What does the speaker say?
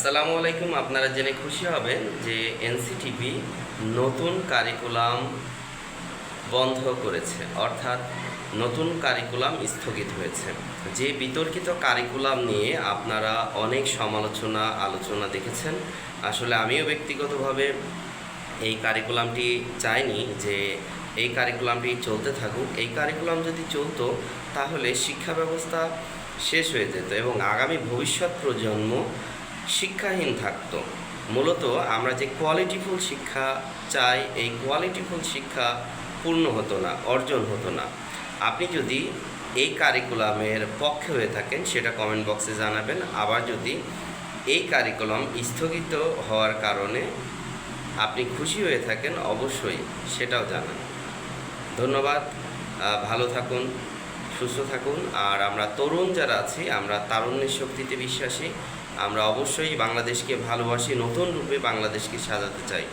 আসসালামু আলাইকুম, আপনারা জেনে খুশি হবেন যে এনসিটিভি নতুন কারিকুলাম বন্ধ করেছে, অর্থাৎ নতুন কারিকুলাম স্থগিত হয়েছে। যে বিতর্কিত কারিকুলাম নিয়ে আপনারা অনেক সমালোচনা, আলোচনা দেখেছেন। আসলে আমিও ব্যক্তিগতভাবে এই কারিকুলামটি চাইনি যে এই কারিকুলামটি চলতে থাকুক। এই কারিকুলাম যদি চলতো, তাহলে শিক্ষা ব্যবস্থা শেষ হয়ে যেত এবং আগামী ভবিষ্যৎ প্রজন্ম শিক্ষাহীন থাকতো। মূলত আমরা যে কোয়ালিটিফুল শিক্ষা চাই, এই কোয়ালিটিফুল শিক্ষা পূর্ণ হতো না, অর্জন হতো না। আপনি যদি এই কারিকুলামের পক্ষে হয়ে থাকেন, সেটা কমেন্ট বক্সে জানাবেন। আবার যদি এই কারিকুলাম স্থগিত হওয়ার কারণে আপনি খুশি হয়ে থাকেন, অবশ্যই সেটাও জানান। ধন্যবাদ ভালো থাকুন। সুস্থ থাকুন। আর আমরা তরুণ যারা আছি, আমরা তারুণ্যের শক্তিতে বিশ্বাসী। আমরা অবশ্যই বাংলাদেশকে ভালোবাসি, নতুন রূপে বাংলাদেশকে সাজাতে চাই।